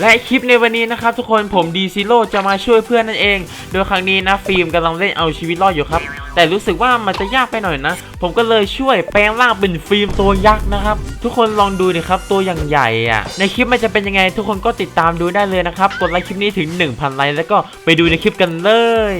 และคลิปในวันนี้นะครับทุกคนผมดีซิโร่จะมาช่วยเพื่อนนั่นเอง โดยครั้งนี้นะฟิล์มกำลังเล่นเอาชีวิตรอดอยู่ครับ แต่รู้สึกว่ามันจะยากไปหน่อยนะ ผมก็เลยช่วยแปลงร่างเป็นฟิล์มตัวยักษ์นะครับ ทุกคนลองดูดิครับตัวอย่างใหญ่อะในคลิปมันจะเป็นยังไง ทุกคนก็ติดตามดูได้เลยนะครับ กดไลค์คลิปนี้ถึง 1,000 ไลค์แล้วก็ไปดูในคลิปกันเลย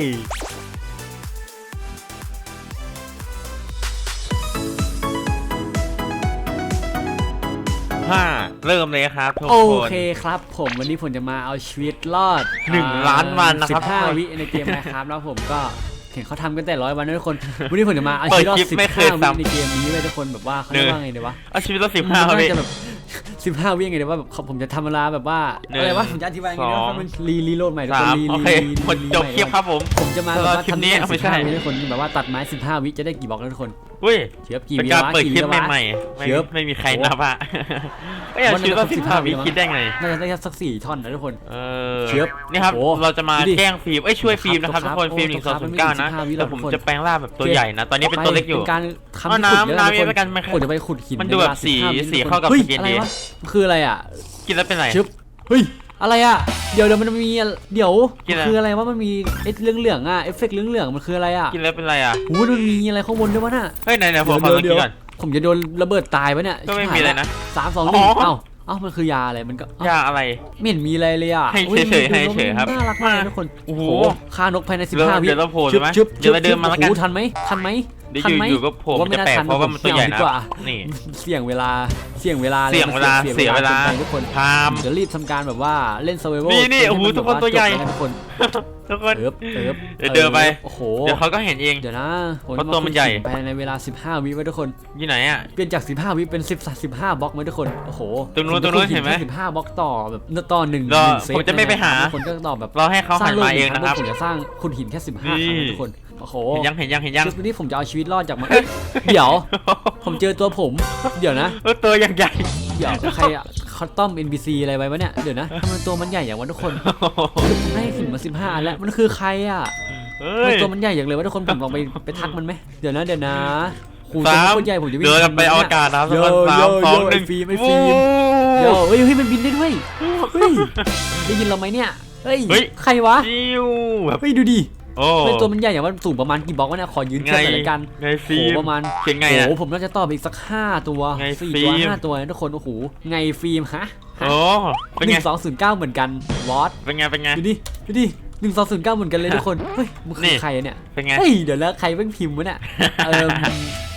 ห้าเริ่มเลยครับทุกโอคน เคครับ ผมวันนี้ผมจะมาเอาชีวิตรอดหนึ่งล้านวันนะครับ สิบห้าทุกคนวิในเกมนะครับแล้วผมก็เห็นเขาทำกันแต่ร้อยวันนะทุกคนวันนี้ผมจะมาเอาชีวิตรอดเปิดคลิปสิบไม่เคห้ายวิซ้ำในเกมนี้ไว้ยทุกคนแบบว่าเขาเรียกว่าไงเดี๋ยววะเอาชีวิตละสิบมัห้านน่าวิจะแบบ สิบห้าวิไงเดี๋ยวว่าแบบผมจะทำเวลาแบบว่าหนึ่งอะไรวะผมจะอธิบายไงเดี๋ยวสองมันรีรีโหลดใหม่ทุกสาคนมรีโอรีเครีหมดจบคลิปครับผม ผมจะมาแบบว่าคลิปทำนี้เล่นไม่สิบใช่ห้าวิทุกคนแบบว่าตัดไม้สิบห้าวิจะได้กี่บล็อกแล้วทุกคนเว้ย เชียบกี่เป็นวิการวะเปิดกี่คลิปวิวะ ใหม่ๆไม่เชิบไม่มีใครโอ้นับอะไม่อยากชีวิตละสิบห้าวิคิดได้ไง น่าจะได้สักสี่ท่อนนะทุกคน เออเชิบนี่ครับ โอ้เราจะมาดูดิแกล้งฟิล์มเอ้ยช่วยฟิล์มนะครับคทุรักบคนฟิล์มหโอ้นึ่งสองครับศูนย์เก้านะไม่มี15วิหรแต่อกผมทุกคน จะแปลงร่างแบบตัวใหญ่นะ ตอนนี้เป็นตัวเล็กอยู่เป็นการทำเอาที่ขุดเยอะน้ำน้ำทุกไม่กันไม่ผมจะไปขุดหินมันดูแบบสีใเวลา15วิสีเข้ากับฮ้ยสกินอะไรดีวะ คืออะไรอะกินแล้วเป็นไร ชึบเฮ้ยอะไรอะ เดี๋ยวเดี๋ยวมันมีเดี๋ยวกินอะไร คืออะไรว่ามันมีเอฟเหลืองๆอะเอฟเฟกต์เหลืองๆมันคืออะไรอะกินแล้วเป็นไรอะโอ้ยมันมีอะไรข้างบนด้วยวะน่ะ เฮ้ยไหนไหนผมขอเดี๋ยวลองเดี๋กิยนวก่อน ผมจะโดนระเบิดตายปะเนี่ยก็ไม่มีอะไรนะสามสองหนึ่งอ๋อ เอ้าเอ้ามันคือยาอะไรมันก็เอ้ายาอะไร ไม่เห็นมีอะไรเลยอะให้อุ๊เฉยๆให้เฉยๆครับน่ารักมากเลยทุกคนโอ้โหฆ่านกภายในเดี๋ยว15วิเดี๋ยวเราโผล่ชึบใช่ไหมชึบเดี๋ยวเราเดินมาแล้วกัน โอ้โหทันไหมทันไหม เดี๋ยวทัอนยู่ไหมอยู่ก็โผล่ผมว่ามันจะไม่แปลกน่าทันเพราะว่ามันตัวใหญ่ผมนะเอาดีกว่า นี่ เสี่ยงเวลาเสี่ยงเวลาเสี่ยงเวลาเสียเวลากินไปทุกคนพามผมจะรีบทำการแบบว่าเล่น survival นี่นี่จโอ้โหให้มัทุกคนแบบาตัวใหญ่จบกันทุกคนทุกคน เอิบเอิบเดี๋ยวเดินไป โอ้โห เดี๋ยวเขาก็เห็นเอง เดี๋ยวนะผมเพราะตัวมันใหญ่ภายในเวลา 15 วิไว้ทุกคน อยู่ไหนอะ เปลี่ยนจาก 15 วิเป็น10 15บล็อกไหมทุกคน โอ้โหตรงนู้นผจะตรงนู้นขุดเห็นไหมแค่15บล็อกต่อแบบต่อหนึ่งรอหนึ่งเซตผมจะไม่ไปหา ทุกคนก็ต่อแบบเราให้เขาสร้าหังนโลกมาเองนะครับ ผมจะสร้างขุดหินแค่ 15ครั้งนี่นะทุกคน โอ้โหเห็นยังเห็นยังเห็นยังคลิปนี้ผมจะเอาชีวิตรอดจากมันเอ้ยเดี๋ยว ผมเจอตัวผม เดี๋ยวนะเออตัวยังใหญ่เดี๋ยวใครอะเขาต้อม NPC อะไรไว้วะเนี่ยเดี๋ยวนะทำไมตัวมันใหญ่อย่างวะทุกคนได้หินมา15อันแล้วมันคือใครอะเฮ้ทำไมยตัวมันใหญ่อย่างเลยวะทุกคนผมลองไปไปทักมันไหมเดี๋ยวนะเดี๋ยวนะหูตัวสามมันโคตรใหญ่ผมจะวิ่งเดินกันทัไปอวกาศนะครับทุกคนโยสามโยสองโยหนึ่งไอ้ฟิล์มไอ้ฟิล์มโยเฮ้ยเฮ้ยมันบินได้ด้วยเฮ้ยได้ยินเราไหมเนี่ยเฮ้ยเฮ้ยใครวะจิวแบบเฮ้ยดูดิ โอ้เฮ้ยตัวมันใหญ่อย่างว่าสูงประมาณกี่บล็อกวะเนี่ยขอยืนไงเทียบกันเลยกันไงโอ้ฟิล์มประมาณเขียนไงโอ้อะโหผมน่าจะตอบอีกสักห้าตัวไงสี่ฟิตัวล์มห้าตัวนะทุกคนโอ้โหไงฟิล์มฮะโอ้เป็นหไงนึ่งสองศูนย์เก้าเหมือนกันวอตเป็นไงเป็นไงดูดิดูดิหนึ่งสองศูนย์เก้าเหมือนกันเลยทุกคนเฮ้ยมึงคืนี่อใครอะเนี่ยเป็นไงเฮ้ยเดี๋ยวแล้วใครเป็นพิมพ์วะเนี่ยเออ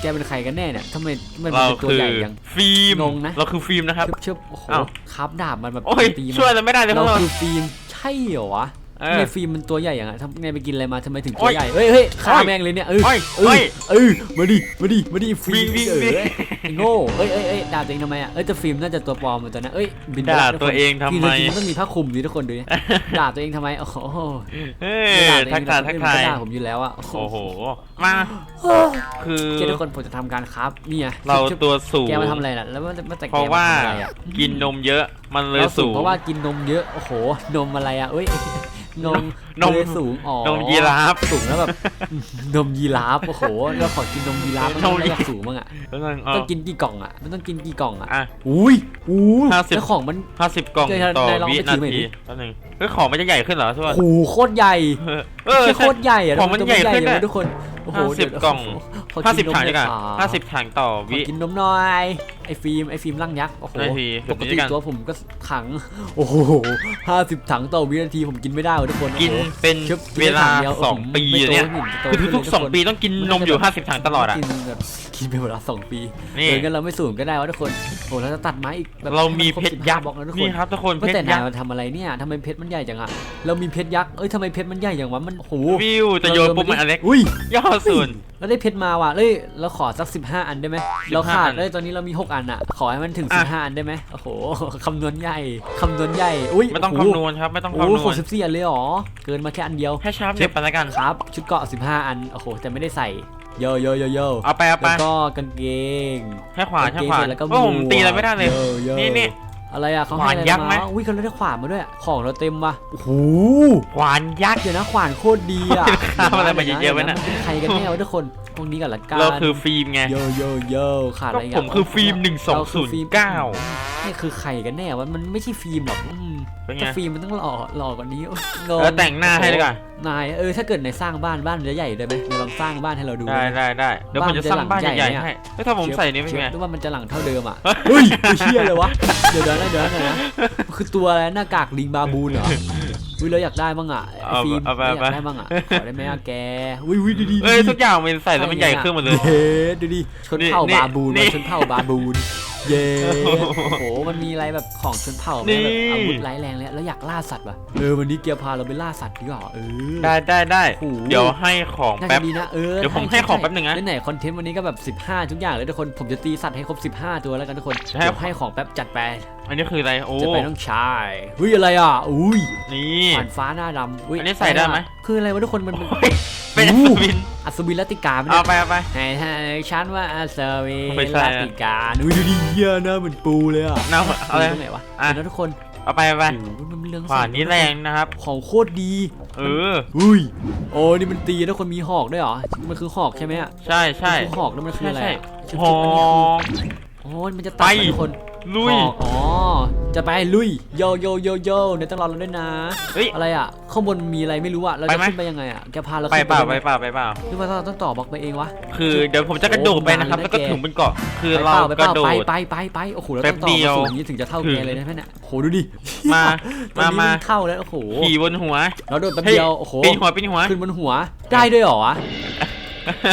แกเป็นใครกันแน่เนี่ยทำไมมันเราเป็นตัวคือใหญ่ยังฟิล์มงงนะเราคือฟิล์มนะครับเชิบเชิบโอ้โหอ้าวครับดาบมันแบบโอ้ยตีมันช่วยอะไรไม่ได้เลยพวเรากเราคือฟิล์มใช่เหรอวะ เอทำอไมฟิล์มมันตัวใหญ่อย่างอะทำไงไปกินอะไรมาทำไมถึงโอ้ตัวยใหญ่เฮ้ยเฮ้ยฆ่าโอ้ยแม่งเลยเนี่ยเออโอ้ยเออโอ้ยเออมาดิมาดิมาดิฟิล์มวิ่งเอวิ่งอไอ้โง่เอ้ยเอ้ยเอ้ยด่าตัวเองทำไมอะเอ้ยแต่ฟิล์มน่าจะตัวปลอมเหมือนตัวนั้นเอ้ยบินไปด่าแล้ทุกตัวคนเองทำฟิล์ไม จริงๆต้องมีผ้าคลุมดิทุกคนดูดิด่าตัวเองทำไมโอ้โหเฮ้ไม่ยด่าตัวเองทักทายนะทักคนอื่นทายก็ด่าผมอยู่แล้วอะโอ้โห โอ้โหมาคือโอเคทุกคนผมจะทำการครับนี่ไงเราชุบตัวสูๆงแกมาทำอะไรน่ะแล้วมันมันแต่แกเพราะว่ามาทำอะไรอะกินนมเยอะมันเลยเราสูงเพราะว่ากินนมเยอะโอ้โหนมอะไรอะเอ้ย นมนมเลยสูงอ๋อนมยีราฟสูงแล้วแบบนมยีราฟโอ้โหเราขอกินนมยีราฟมันนมไม่อยากสูงมั้งอะแล้วนั่นเอต้อองกินกี่กล่องอะมันต้องกินกี่กล่องอะอะอุ้ยอู้ห้าสิบ แล้วของมัน ห้าสิบกล่องเดี๋ยวต่อไหนลองวิไปถืนาอหน่อยทีดิแป๊บนึงเฮ้ยของมันจะใหญ่ขึ้นเหรอทุกคนโอ้โหโคตรใหญ่เออเออ ใช่โคตรใหญ่อะของมันใหญ่ขึ้นเลอะยทุกคนโอ้โหห้าสิบเดี๋ยวกล่อง ขอห้ากิสิบนนมถังหดีน่กอยว่าครับห้าสิบถังต่อขอวิกินนมหน่อย ไอ้ฟิล์มไอ้ฟิล์มร่างยักษ์โอ้โหได้ทีปกแบบนี้ติกัน ตัวผมก็ถังโอ้โหห้าสิบถังต่อวินาทีผมกินไม่ได้เลยทุกคนกินโอ้โห เป็นชึบเวลากินได้ถังเดียวสองโอ้โหปีไม่โตเนี่ยไม่โตคือทุกไม่ๆโตสองปีต้องกินนมอยู่ห้าสิบถังตลอดอะ กินแบบกินเป็นเวลาสองปีนี่ เอองั้นเราไม่สูงก็ได้วะทุกคนโอ้เราจะตัดไม้อีกแบบเรามีให้นคบเพชรยักษ์15บล็อกนะทุกคนี่นครับทุกคนว่าเพชแต่รนายัยกษ์มันทำอะไรเนี่ยทำไมเพชรมันใหญ่จังอะเรามีเพชรยักษ์เอ้ยทำไมเพชรมันใหญ่อย่างวะมันโอ้โหวิวจะโยนปุ๊บมันอันเล็กอุ้ยย่อส่วน เราได้เพชรมาว่ะเอ้ยเราขอสัก 15 อันได้ไหมเราขาดอันเอ้ยตอนนี้เรามี 6อันอะขอให้มันถึงอะ15อันได้ไหมโอ้โหคำนวณใหญ่คำนวณใหญ่อุ้ยไม่ต้องโโหคำนวณครับ ไม่ต้องโอ้คำนโหวณสิบสี่อันเลยเหรอเกินมาแค่อันเดียวให้ชาร์ปเด็บไปแล้วกัน ครับ ชุดเกราะ15อันโอ้โหแต่ไม่ได้ใส่โยโยโยโยเอาไปเอาไปแล้วก็กางเกงให้ขวานให้ขวานกางเกงเสร็จแล้วก็โอ้ผมตีอะไรไม่ได้เลย โโนี่นี่ อะไรอะเขาขวานให้อะไรยักษ์ไหม มาอุ้ยเขาได้ขวานมาด้วยของเราเต็มว่ะโอ้โหขวานยักษ์ เดี๋ยวนะขวานโคตรดีอะข้ามอะไรมาเยอะๆไว้น่ะดี๋วมันเป็นใครกันแน่วะทุกคนพวกนี้กันละกันเราคือฟิล์มไงโยโยโยขาดอะไรก็อีกะผมคือฟิล์มหนึ่งสองเราคืศูอนฟิล์มย์เก้านี่คือใครกันแน่วะมันไม่ใช่ฟิล์มหรอกอืม เป็นไงแต่ฟิล์มมันต้องหล่อหล่อกว่านี้โอ๊ยงเออแต่งหน้าให้ดีกว่านายเออถ้าเกิดในสร้างบ้านบ้านจะใหญ่ได้ไหมเดี๋ยวลองสร้างบ้านให้เราดูได้ได้ไหมได้ได้เดี๋ยวผมจะสร้างบ้านบ้านใหญ่จะหลังใหญ่ๆให้เฮ้ยถ้าผมใส่นี่เป็นเชฟไงนึกว่ามันจะหลังเท่าเดิมอะเฮ้ยไม่เชื่อเลยวะเดี๋ยวเดี๋ยวนะเดี๋ยวนะเดี๋ยวนะมันคือตัวอะไรหน้ากากลิงบาบูนเหรออุ้ยเราอยากได้บ้างอะไอ้เอาฟิล์มเอาไปเราเอาอยากไป ได้บ้างอะขอได้ไหมอะแกอุ้ยอุ้ยดูดิเอ้ยดูดิทุกอย่างมันใส่แล้วมันใหญ่ขึ้นหมดเลย เย้ดูดิชนเผ่านี่บาบูนนี่มันชนเผ่าบาบูนเย้โอ้โอ้โหโหมันมีอะไรแบบของชนเผ่าไหมนี่ แบบอาวุธร้ายแรงเลยแล้วอยากล่าสัตว์ว่ะเออวันนี้เกียร์พาเราไปล่าสัตว์ดีกว่าเออ ได้ได้ได้โอ้โห เดี๋ยวให้ของน่าแป๊จะบดีนะเออเดี๋ยวผมให้ของแป๊บหนึ่งนะไหนๆคอนเทนต์วันนี้ก็แบบ 15 ทุกอย่างเลยทุกคนผมจะตีสัตว์ให้ครบ 15 ตัวแล้วกันทุกคนให้ เดี๋ยวให้ของแป๊บจัดไปอันนี้คืออะไรโอ้จะไปต้องใช้อุ้ยอะไรอะอุ้ยนี่ ผ่านฟ้าหน้าดำอุ้ยอันนี้ใส่ได้ไหม คืออะไรวะทุกคนมันเป็นโอ้ยเป็นอัอู้ศวินอัศวินลัตติกาไหมเอาเนี่ยไปเอาไปให้ให้ฉันว่าอัศวินไม่ใช่ลัตติกาอุ้ยดูดิเหี้ยอะนะเหมือนปูเลยอะน้ำอะไรตรงไหนวะอะเดี๋ยวนะทุกคนเอาไปเอาไปโอ้โหมันเรื่องขวานนี้แรงนะครับ ของโคตรดี เออ อุ้ย โอ้นี่มันตีแล้วคนมีหอกด้วยเหรอ มันคือหอกใช่ไหมอะ ใช่ใช่มันคือหอกแล้วมันคืออะไรใช่อะใช่ชุบหๆออันนี้คือมโอ้ยมันจะตัดไปนะทุกคน ลุยหอกอ๋อ จะไปลุยโยโยโยโยเดี๋ยวต้องรอเราด้วยนะเฮ้ยอะไรอะข้างบนมีอะไรไม่รู้อะเราไปจะไหม ขึ้นไปยังไงอะแกพาเราไปขึ้นเปล่าด้หไปมเปล่าไปเปล่า หรือว่าเราต้องต่อบล็อกไปเองวะ คือเดี๋ยวผมจะกระโดดไปนะครับโอ้แล้วก็นานเลยนะถึงบนเกาะคือไปเราเปล่าไปกเประล่าโดไปดไปไปไปโอ้โหเราแป๊ต้บองต่อเดียว มาสูงอย่างนี้ถึงจะเท่าถึแกงเลยนะเพื่อนเนี่ยโอ้โหดูดิมาตอนมานี้มานเข้าแล้วโอ้โหขี่บนหัวเราโดดแป๊บเฮ้ยเดียวโอ้โหปีนหัวปีนหัว ขึ้นบนหัวได้ด้วยเหรอวะ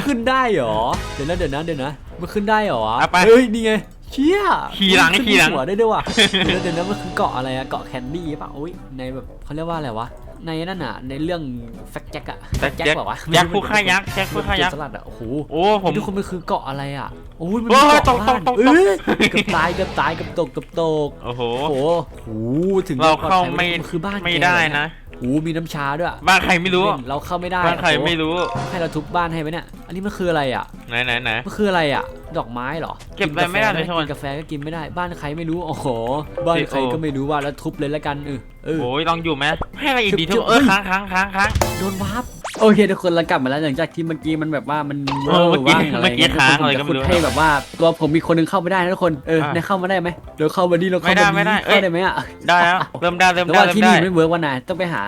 ขึ้นได้เหรอเดี๋ยวนะเดี๋ยวนะเดี๋ยวนะมันขึ้นได้เหรอวะเอาไป เฮ้ยนี่ไง เชี่ยขี่หลังขึ้นขี่หลัง หัวได้ด้วยว่ะ เดี๋ยวเดี๋ยวนะมันคือเกาะอะไรอะเกาะแคนดี้ป่ะอุ้ยในแบบเขาเรียกว่าอะไรวะ ในนั่นน่ะในเรื่องแฟกแจ็คอะแต่แจ็คแจ็คบอกว่าวะยักษ์ผู้ฆ่ายักษ์แจ็คผู้ฆ่ายักษ์ สลัดอะโอ้โหโอ้ผม ทุกคนมันคือเกาะอะไรอะโอ้ยมันโอ้ยเกาะตกตกบ้านตกตก เอ้ยเกือบตายเกือบตายเกือบตกเกือบตก โอ้โห โอ้โหโอ้โหถึงเราเข้าปลอดภัยไม่นคือบ้านไม่แกได้เลยนะ โอ้โหมีน้ำชาด้วยอะบ้านใครไม่รู้ เราเข้าไม่ได้บ้านใครโอ้โหไม่รู้ ให้เราทุบบ้านให้ไหมเนี่ย อันนี้มันคืออะไรอะไหนไหนไหนมันคืออะไรอะ ดอกไม้เหรอเก็บอะไรไม่ได้เลยกิทุกคนนกาแฟก็กินไม่ได้ บ้านใครไม่รู้โอ้โหบ้านใครโอ้ก็ไม่รู้ว่าแล้วทุบเลยแล้วกันเออเออโอ้ยลองอยู่ไหมให้อะไรอีกดีจุ๊ทุบกเออเฮ้ยค้างค้างค้างค้างโดนวาร์ป โอเคทุกคนเรากลับมาแล้วหลังจากที่เมื่อกี้มันแบบว่ามันเออเมื่อกี้ว่างอะไรเมื่อกี้เงี้ยค้างอะไรทุก็คไม่นรู้จะให้แบบว่าตัวผมมีคนหนึงเข้าไม่ได้นะทุกคนเอออะได้เข้ามาได้ไหมเดี๋ยวเข้ามาดีเราเข้าไม่ได้มาไม่ได้เอ้ยเข้าได้ไหมอะได้แล้วเริ่มได้เริ่มแต่ได้ว่าเริ่ที่มนี่ได้ไม่เวิร์กว่านายต้องไปหา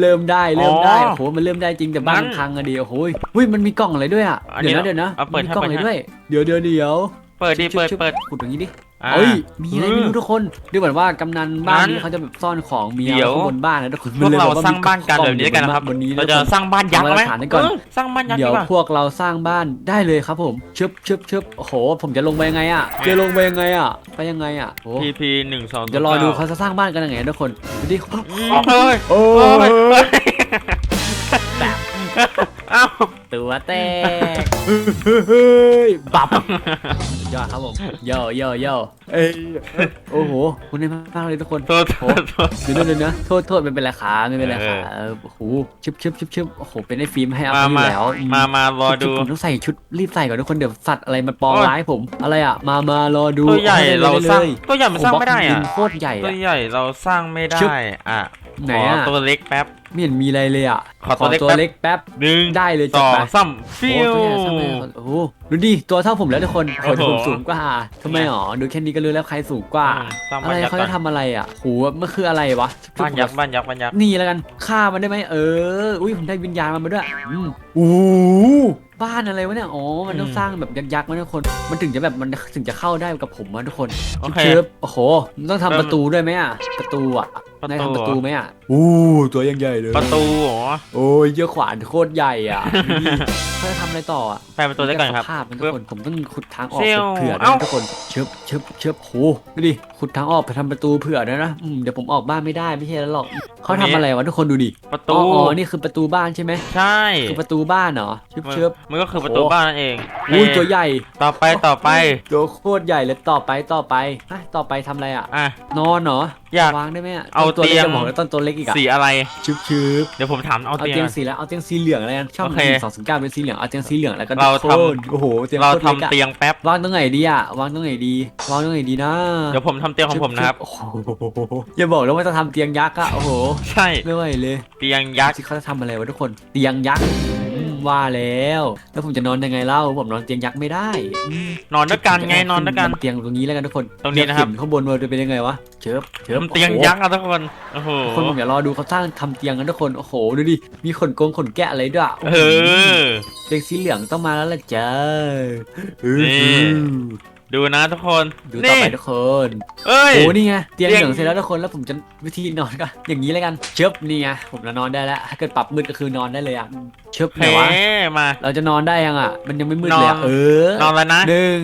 เริ่มได้เริ่มได้อ๋อโอ้โหมันเริ่มได้จริงแต่บ้านงั้มันนพังอะดีโอ้โหยอุ้ยมันมีกล่องอะไรด้วยอะอันนี้เดี๋ยวนะเดี๋ยวนะเอาเปิดมีให้กล่องอะไรเปิดให้ด้วย เดี๋ยวเดี๋ยวเดี๋ยวเปิดดิชึบเปิดชึบเปิดขุดอย่างนี้ดิ อ่าเอ้ยมีอะไรไม่อืรู้มทุกคนดูเหมือนว่ากำนันบ้านงั้นนี้เขาจะแบบซ่อนของเมียเดี๋ยวข้างบนบ้านนะทุกคนพวกเรามันลยแบบสร้างบ้านกันมีแบบนี้กันนะครับ บนนี้เราทุกจะคนสร้างบ้านยักษ์ไหมเอามาตรฐานกันก่อนเออสร้างบ้านยักษ์เดี๋ดียวกว่าพวกเราสร้างบ้านได้เลยครับผมชึบชึบชึบโอ้โห ผมจะลงไปยังไงอะจะลงไปยังไงอะไปยังไงอะโอ้ พีพีหนึ่งสองเดี๋ยวรอดูเขาจะสร้างบ้านกันยังไงทุกคนดูดิอืมเฮ้ยโอ้โอ้ยยเฮ้ยเอ้า ตัวแตกเฮ้ยบับสุดยอดครับผมโยโยโยเอ้ยโอ้โหคุณได้มากเลยทุกคนโทษโทษโทษเดี๋ยวเดี๋ยวนะโทษโทษไม่เป็นไรขาไม่เป็นไรขาเออเออโอ้โหชึบชึบชึบชึบโอ้โหเป็นไอ้ฟิล์มให้เอามาไปอยู่มาแล้วอืมามารอดูผมต้องใส่ชุดรีบใส่ก่อนทุกคนเดี๋ยวสัตว์อะไรมันปองโอ้ยร้ายผมอะไรอะมามารอดูตัวใหญ่อลยเราสร้างลยตัวใหญ่มันสร้างไม่ได้โอ้โหบล็อกดิอะนโคตรใหญ่ตัวอะใหญ่เราสร้างไม่ได้ชึบอะไหนขออะตัวเล็กแป๊บ ไม่เห็นมีอะไรเลยอะขอตัวเล็กตัวแป๊บเล็กแป๊บ หนึ่งได้เลยสจัดองไปสามฟิโอ้ว ตัวใหญ่ช่างเลยโอ้โหดูดิตัวเท่าผมแล้วทุกคนโอ้คนโหผมสูงกว่าทำไมหรอดูแค่นี้ก็รู้แล้วใครสูงกว่าอืมสร้างอะบ้านไรยักษ์เขาก่อจะนทำอะไรอะโหมันคืออะไรวะบ้านยักษ์บ้านยักษ์บ้านยักษ์นี่แล้วกันฆ่ามันได้ไหมเอออุ้ยผมได้วิญญาณมันมาด้วยอืมโอ้โหบ้านอะไรวะเนี่ยอ๋อมันต้องสร้างแบบยักษ์ๆมาทุกคน มันถึงจะแบบมันถึงจะเข้าได้กับผมมาทุกคนโอเคเชิบโอ้โหมันต้องทำประตูด้วยไหมอะประตูอะ ประตูได้ทำประตูไหมอะอู้ตัวยังใหญ่เลยประตูเหรอโอ้ยเยอะขวานโคตรใหญ่อะดูดิเขาจะทำอะไรต่ออะแปลเป็นตัวเล็กก่อนครับสภาพมันทุกคนผมต้องขุดทางออกเชี่ยวเผื่อๆเอ้า นะทุกคนเชิบเชิบเชิบโหดูดิขุดทางออกไปทำประตูเผื่อด้วยนะอืมเดี๋ยวผมออกบ้านไม่ได้ไม่ใช่แล้วหรอกเขาทำอะไรวะทุกคนดูดิประอ๋ตูออ๋อนี่คือประตูบ้านใช่ไหมใช่คือประตูบ้านเหรอเชิบมันเชิบมันก็คือประตูบ้านนั่นเองอุ้ยนี่ตัวใหญ่ ต่อไปต่อไปตัวโคตรใหญ่เลยต่อไปต่อไปฮะต่อไปทำอะไรอะ อะ นอนเหรออยาก วางได้ไหมะเอาตัวเล็กเตียงจะบอกแล้วต้นตัวเล็กอีกอะสีอะไร ชึบชึบเดี๋ยวผมถามเอาเอาเตียง เตียงก่อนสีแล้วเอาเตียงสีเหลืองอะไรกันชอบโอเคสองศูนย์เก้าเป็นสีเหลืองเอาเตียงสีเหลืองแล้วก็เราทำ โคตโอ้โหเตียงเราโคตรทำเล็กอะเตียงแป๊บ วางตรงไหนดีอะวางตรงไหนดีวางตรงไหนดีนะเดี๋ยวผมทำเตียงของผมนะครับ โอ้โหอย่าบอกแล้วว่าจะทำเตียงยักษ์อะโอ้โหใช่ ไม่ไหวเลยเตียงยักษ์ ที่เขาจะทำอะไรวะทุกคนเตียงยักษ์อืม ว่าแล้ว แล้วผมจะนอนยังไงเล่าผมนอนเตียงยักษ์ไม่ได้อืมนอนด้วยกันไงนอนด้วยกันเตียงตรงนี้แล้วกันทุกคนตรงนี้นะครับอยากเห็ข้างบนมันจะเป็นยังไงวะเชิบเชิบมันเตียงยักษ์อะทุกคนโอ้โหโอ้โหคนผมอยากรอดูเขาสร้างทำเตียงกันทุกคนโอ้โหดูดิมีขนโกงขนแกะอะไรด้วยเออเตียงสีเหลืองต้องมาแล้วล่ะจ้านี่ดูนะทุกคน ดูต่อนี่ไปทุกคน เอ้ยโอ้นี่ไง เตียงเตีเหยงลืองเสร็จแล้วทุกคน แล้วผมจะวิธีนอนก็อย่างนี้แล้วกัน เชิบนี่ไง ผมจะนอนได้แล้ว ถ้าเกิดปรับมืดก็คือนอนได้เลยอะ เชิบไหนเฮ้วะมา เราจะนอนได้ยังอะ มันยังไม่มืดเลยอะนอน เออนอนแล้วนะหนึ่ง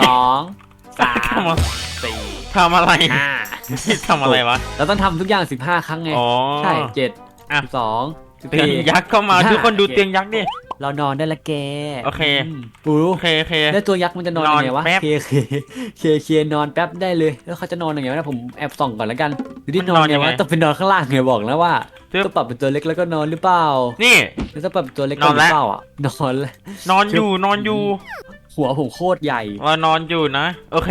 สองสามทำอะไรสี่ทำอะไรห้าทำอะไรวะ เราต้องทำทุกอย่างสิบห้าครั้งไง อ๋อ ใช่เจ็ดอะ สิบสองสิบเตียงสี่ยักษ์เข้ามาห้า ทุกคนดูเตียงยักษ์ดิ เรานอนได้ละแกโอเค มปูโอเคโอเค แล้วตัวยักษ์มันจะนอนนอนยังไงวะแป๊บ เคเคเคเค นอนแป๊บได้เลย แล้วเขาจะนอนยังไงวะนะผมแอบส่องก่อนแล้วกันดูดิมันนนออนนไงยังไงวะต้องเป็นนอนข้างล่างไงบอกแล้วว่า จึ๊บ ต้องปรับเป็นตัวเล็กแล้วก็นอนหรือเปล่านี่ แล้วต้องปรับเป็นตัวเล็กนก่ออนนหแล้รือวเปล่าอะนอนแล้วนอนอยู่นอนอยู่หัวผมโคตรใหญ่ว่านอนอยู่นะ โอเค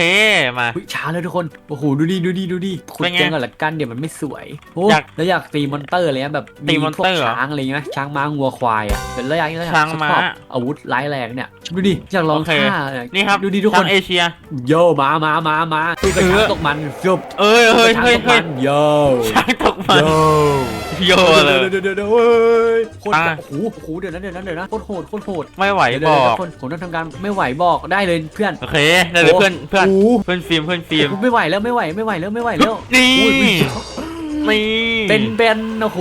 มา อุ๊ยช้าเลยทุกคนโอ้โหดูดิดูดิดูดิขุดเป็นไงเตียงก่อนละกันเดี๋ยวมันไม่สวยโอ้อยากแล้วอยากตีมอนเตอร์อะไรเงี้ยแบบตีมอนเตอร์เหรอพวกช้างอะไรเงี้ยช้างม้างัวควายอะเป็นระยะระยะช้างม้าชอบอาวุธร้ายแรงเนี่ยดูดิอยากลองโอเคท่านี่ครับดูดิทุกคทานงเอเชีย โยมามามามาสู้กับเออช้างตกมันจบเอ้ยเฮ้ยช้างเฮ้ยตกเฮ้มัยนโยช้างตกมันโย โยเลยเดี๋ยวเดี๋ยวเดี๋ยวเฮ้ยโคตรโอ้โหโอ้โหเดี๋ยวนะเดี๋ยวนะเดี๋ยวนะโคตรโหดโคตรโหดไม่ไหวเดี๋ยวเดี๋บยวอเดี๋ยวกคนผมต้องทำการไม่ไหวบอกได้เลยเพื่อนโอเคได้เลยเพื่อนเพื่อนโโหเพื่อนฟิล์มเพื่อนฟิล์มไม่ไหวแล้วไม่ไหวไม่ไหวแล้วไม่ไหวแล้วนี่โอ้ย นี่เป็นเบนโอ้โห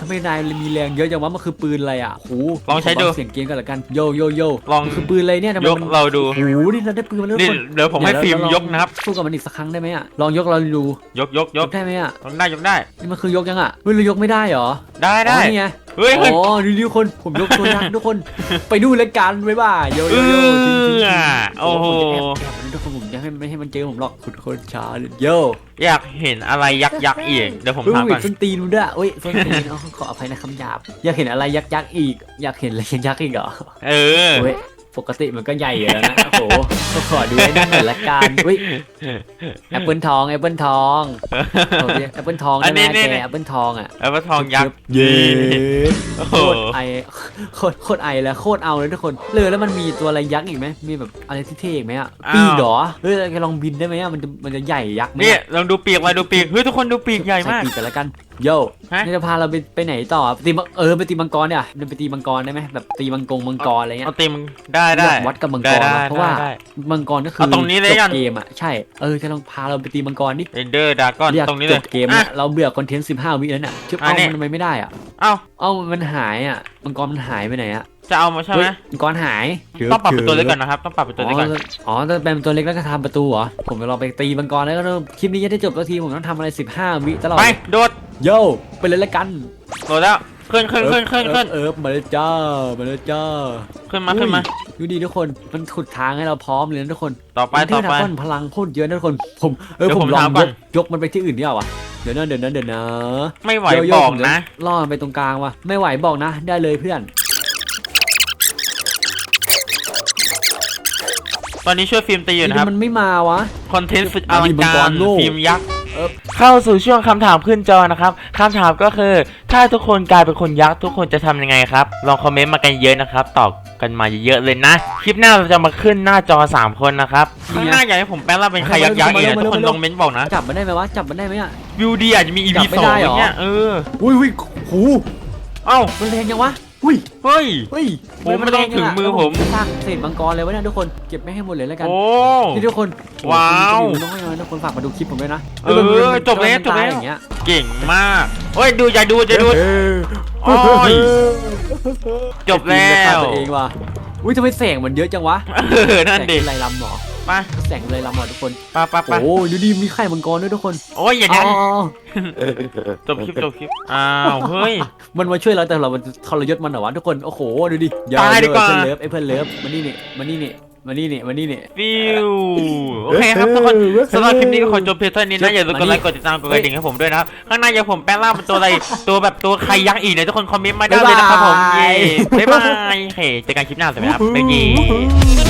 ทำไมนายมีแรงเยอะจังวะมันคือปืนอะไรอะโอ้โหลองใช้ดูเสียงเกมกันละกันโยโยโยลองมันคือปืนอะไรเนี่ยทำไมยกมันเราดูโอ้โหนี่เราได้ปืนมาแล้วนี่ทุกคนเดี๋ยวผมให้ฟิล์มเดี๋ยวกนะครับสู้กับมันอีกสักครั้งได้ไหมอะลองยกเราดูยกยกยยกกได้ไหมอะยกได้ยกได้นี่มันคือยกยังอะเฮ้ยเรายกไม่ได้เหรอได้ได้อ๋อนี่ไงเฮ้ยเฮ้ยอ๋อดูดิทุกคนผมยกตัวยักษ์ทุกคนไปดูรายการบ๊ายบายโยเอโยโยอจริงๆจริงๆโอ้โหผมจะแอบแอบมันทุกคนผมจะ ให้ไม่ให้มันเจอผมหรอกคุณคนช้าเลยโยอยากเห็นอะไรยักษ์ยักษ์อีกเดี๋ยวผมเฮ้ยถามก่อนส้นตีนมันด้วยเอ้ยส้นตีนเอาขออภัยนะคำหยาบ อยากเห็นอะไรยักษ์ยักษ์อีก อยากเห็นอะไรยักษ์ยักษ์อีกเหรอ เออเว้ย ปกติมันก็ใหญ่อยู่แล้วนะ โอ้โหก็ขอดูไอ้นั่นหน่อยละกันเฮ้ยแอปเปิลทองแอปเปิลทองโอเคแอปเปิลทองอัใช่นไหมนี้แกนี่แอปเปิลทองอะแล้วก็ทองยักษ์เย้โอ้โคโหตรไอโคตรโคตรไอแล้วโคตรเอาเลยทุกคนเลยแล้วมันมีตัวอะไรยักษ์อีกไหมมีแบบอะไรที่เท่อีกไหมอะปีกเหรอเฮ้ยเราลองบินได้ไหมอะมันจะมันจะใหญ่ยักษ์ไหมนี่อะลองดูปีกมาดูปีกเฮ้ยทุกคนดูปีกใหญ่มากส่ปีกันแล้วกันโยฮะ นี่จะพาเราไปไปไหนต่อไปตีมังเออไปตีมังกรเนี่ยเดินไปตีมังกรได้ไหมแบบตีมังกรมังกรอะไรเงี้ย เอาตีมได้ได้อยากวัดกับมังกรได้อะเพราะว่าได้ มังกรก็คือเอาตรงนี้เลยจกัน บเกมอะใช่เออจะลองพาเราไปตีมังกรดิเรนเดอร์ดากอนอยากตรงนี้จเลยบเกมอะ เนี่ยเราเบื่อคอนเทนต์15 วิแล้วเนี่ยชึบอะเอ้าเนี่ย มันทำไมไม่ได้อะเอ้าเอ้ามันหายอะมังกรมันหายไปไหนอะ จะเอามาใช่ไหมเฮ้ยมังกรหายต้องปรับเป็นตัวเล็กก่อนนะครับต้องปรับเป็นตัวเล็กก่อนอ๋อต้องเป็นตัวเล็กแล้วก็ทำประตูเหรอ ผมจะลองไปตีมังกรแล้วก็คลิปนี้จะได้จบสักทีผมต้องทำอะไร 15 วิตลอดไปโดดโย่ไปเลยละกันโดดแล้วขึ้นขึ้นขึ้นขึ้นขึ้นเออเออมาเลยจ้ามาเลยจ้าขึ้นมาขึ้นมาดูดีทุกคนมันขุดทางให้เราพร้อมเลยนะทุกคนต่อไปมันต่อเทไปพดราก้อนพลังโคตรเยอะนะทุกคนผมเออเดี๋ยวผผมมลองถามก่ยอนกยกมันไปที่อื่นดีกว่าวะเดี๋ยวนะเดี๋ยวนะเดี๋ยวนะไม่ไหวโยโย่บอกผมจนะล่อมันไปตรงกลางว่ะไม่ไหวบอกนะ ได้เลยเพื่อน ตอนนี้ช่วยฟิล์มตีอยู่นะครับ มันไม่มาวะ คอนเทนต์สุดอลังมังกการรโลกฟิล์มยักษ์เข้าสู่ช่วงคำถามขึ้นจอนะครับคำถามก็คือ ถ้าทุกคนกลายเป็นคนยักษ์ทุกคนจะทำยังไงครับ ลองคอมเมนต์มากันเยอะนะครับ ตอบกันมาเยอะๆเลยนะ คลิปหน้าเราจะมาขึ้นหน้าจอ 3 คนนะครับ ข้างหน้าอยากให้ผมแปลงร่างเป็นใครยักษ์ยักษ์อีกอะทุกคนลองเม้นต์บอกนะ จับมันได้ไหมวะ จับมันได้ไหมอะ วิวดีอาจจะมี EP จับไม่สอได้งเหรอเนี่ยเออ อุ้ยอุ้ยหูเอ้ามันแรงยังวะ อุ้ยเฮ้ย เฮ้ยโอ้ไม่ต้องถึงมือผมสร้างเศษมังกรเลยไว้นะทุกคนเก็บไม่ให้หมดเลยแล้วกันโอ้นี่ทุกคนว้าวน้องๆทุกคนฝากมาดูคลิปผมด้วยนะเออมันมันจบแล้วมันจบแล้วตายอย่างเงี้ยเก่งมากเฮ้ยดูอย่าดูอย่าดูโอ้ยจบแล้จะฆ่าวตัวเองว่ะอุ้ยทำไมแสงมันเยอะจังวะเออนั่นแสงดิเป็นไรลำเหรอ ไปแสงเป็นไรลำเหรอทุกคนไปไปไปโอ้ยดูดิมีไข่มังกรด้วยทุกคนโอ้ยอย่าดันอ๋อจบคลิปจบคลิปอ้าวเฮ้ยมันมาช่วยเราแต่เรามันทรยศมันเหรอวะทุกคนโอ้โหดูดิตายดีกว่าเพื่อนเลิฟไอ้เพื่อนเลิฟมานี่นี่มานี่นี่มานี่นี่มานี่นี่ฟิวโอเคครับทุกคนสำหรับคลิปนี้ก็ขอจบเพียงเท่านี้นะอย่าลืมกดไลค์กดติดตามกดกระดิ่งให้ผมด้วยนะครับข้างหน้าอย่าผมแปลงร่างเป็นตัวอะไรตัวแบบตัวใครยักษ์อีกเนี่ยทุกคนคอมเมนต์มาได้เลยนะครับผมเย้บ๊ายบายโอเคเจอกันคลิปหน้าสวัสดีครับบ๊ายบาย